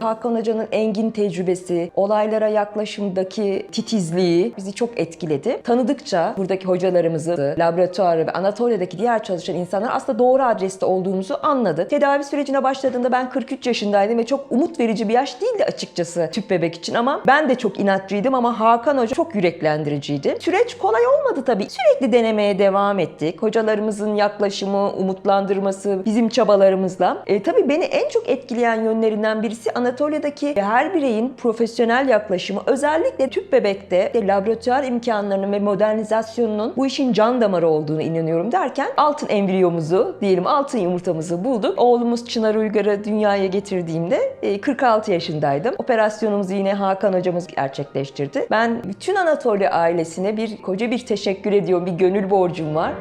Hakan Hoca'nın engin tecrübesi, olaylara yaklaşımdaki titizliği bizi çok etkiledi. Tanıdıkça buradaki hocalarımızı, laboratuvarı ve Anatolia'daki diğer çalışan insanlar aslında doğru adreste olduğumuzu anladı. Tedavi sürecine başladığında ben 43 yaşındaydım ve çok umut verici bir yaş değildi açıkçası tüp bebek için ama ben de çok inatçıydım ama Hakan Hoca çok yüreklendiriciydi. Süreç kolay olmadı tabii. Sürekli denemeye devam ettik. Hocalarımızın yaklaşımı, umutlandırması bizim çabalarımızla. E, tabii beni en çok etkileyen yönlerinden birisi Anatolia'daki her bireyin profesyonel yaklaşımı. Özellikle tüp bebekte laboratuvar imkanlarının ve modernizasyonunun bu işin can damarı olduğunu inanıyorum derken altın embriyomuzu diyelim altın yumurtamızı bulduk. Oğlumuz Çınar Uygar'ı dünyaya getirdiğimde e, 46 yaşındaydım. Operasyonumuzu yine Hakan hocamız gerçekleştirdi. Ben bütün Anatolia ailesine bir koca bir teşekkür ediyorum. Bir gönül borcum var.